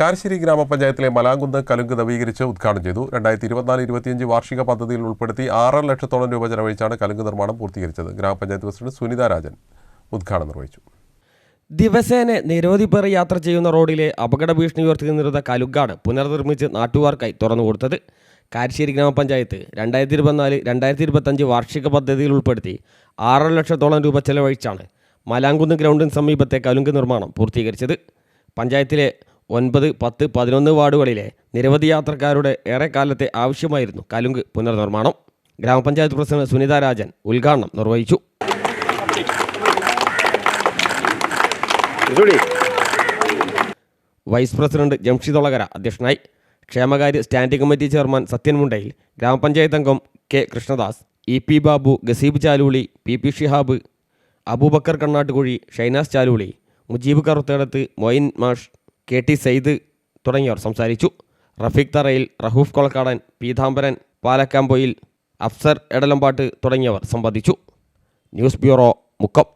കാരശ്ശേരി ഗ്രാമപഞ്ചായത്തിലെ മലാങ്കുന്ന് കലുങ്ക് നവീകരിച്ച് ഉദ്ഘാടനം ചെയ്തു. രണ്ടായിരത്തി ഇരുപത്തിനാല് ഇരുപത്തിയഞ്ച് വാർഷിക പദ്ധതിയിൽ ഉൾപ്പെടുത്തി ആറര ലക്ഷത്തോളം രൂപ ചെലവഴിച്ചാണ് കലുങ്ക് നിർമ്മാണം പൂർത്തീകരിച്ചത്. ഗ്രാമപഞ്ചായത്ത് പ്രസിഡന്റ് സുനിത രാജൻ ഉദ്ഘാടനം നിർവഹിച്ചു. ദിവസേന നിരവധി പേർ യാത്ര ചെയ്യുന്ന റോഡിലെ അപകട ഭീഷണി ഉയർത്തി നിന്നിരുന്ന കലുങ്കാണ് പുനർനിർമ്മിച്ച് നാട്ടുകാർക്കായി തുറന്നു കൊടുത്തത്. കാരശ്ശേരി ഗ്രാമപഞ്ചായത്ത് രണ്ടായിരത്തി ഇരുപത്തിനാല് രണ്ടായിരത്തി ഇരുപത്തഞ്ച് വാർഷിക പദ്ധതിയിൽ ഉൾപ്പെടുത്തി ആറര ലക്ഷത്തോളം രൂപ ചെലവഴിച്ചാണ് മലാങ്കുന്ന് ഗ്രൗണ്ടിന് സമീപത്തെ കലുങ്ക് നിർമ്മാണം പൂർത്തീകരിച്ചത്. പഞ്ചായത്തിലെ ഒൻപത് പത്ത് പതിനൊന്ന് വാർഡുകളിലെ നിരവധി യാത്രക്കാരുടെ ഏറെക്കാലത്തെ ആവശ്യമായിരുന്നു കലുങ്ക് പുനർനിർമ്മാണം. ഗ്രാമപഞ്ചായത്ത് പ്രസിഡന്റ് സുനിത രാജൻ ഉദ്ഘാടനം നിർവഹിച്ചു. വൈസ് പ്രസിഡന്റ് ജംഷിദ് ഒളകര അധ്യക്ഷനായി. ക്ഷേമകാര്യ സ്റ്റാൻഡിംഗ് കമ്മിറ്റി ചെയർമാൻ സത്യൻ മുണ്ടയിൽ. ഗ്രാമപഞ്ചായത്ത് അംഗം K Krishnadas E P Babu Gaseeb Chaluli P P Shihab Abubakar Kannattukuzhi Shainas Chaluli Mujeeb Karuthedath Moin മാഷ് കെ ടി സെയ്ദ് തുടങ്ങിയവർ സംസാരിച്ചു. റഫീഖ് തറയിൽ റഹൂഫ് കൊളക്കാടൻ പീതാംബരൻ പാലക്കാമ്പൊയിൽ അഫ്സർ എടലമ്പാട്ട് തുടങ്ങിയവർ സംബന്ധിച്ചു ന്യൂസ് ബ്യൂറോ മുക്കം.